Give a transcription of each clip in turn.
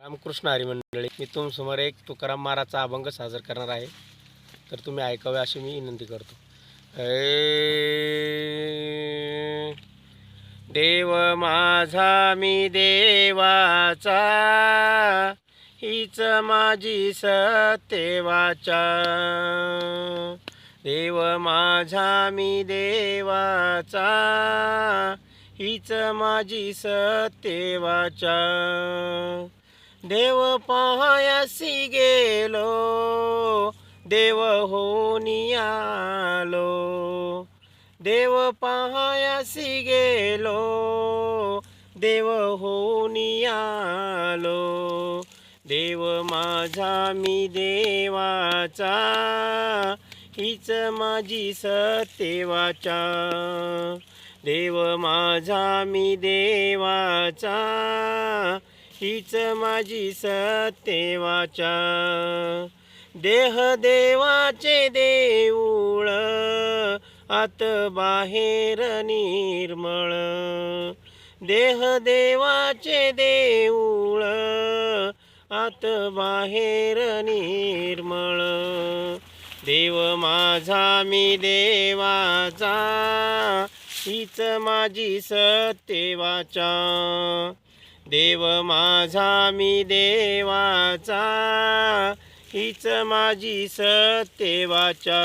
रामकृष्ण हरी मंडळी मी तुमसमोर एक तुकाराम महाराजचा अभंग साजर करणार आहे. तर तुम्ही ऐकावे अशी मी विनंती करतो. देव माझा मी देवाचा हीच माझी सत्यवाचा देव माझा मी देवाचा हीच माझी सत्यवाचा देव पायासी गेलो देव होनियालो आलो देव पायासी गेलो देव होनियालो आलो देव माझा मी देवाचा हीच माझी सत्यवाचा. देव माझा मी देवाचा हीच माझी सत्यवाचा देह देवाचे देऊळ आत बाहेर निर्मळ. देह देवाचे देऊळ आत बाहेर निर्मळ. देव माझा मी देवाचा हीच माझी सत्यवाचा देव माझा मी देवाचा हीच माझी सत्यवाचा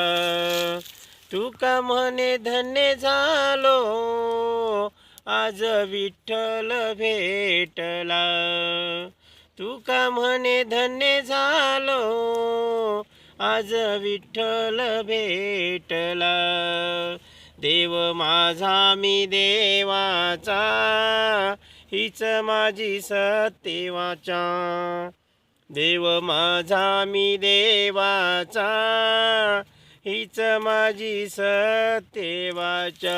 तुका म्हणे धन्य झालो आज विठ्ठल भेटला. तुका म्हणे धन्य झालो आज विठ्ठल भेटला. देव माझा मी देवाचा हीच माझी सत्यवाचा देव माझा मी देवाचा. हीच माझी सत्यवाचा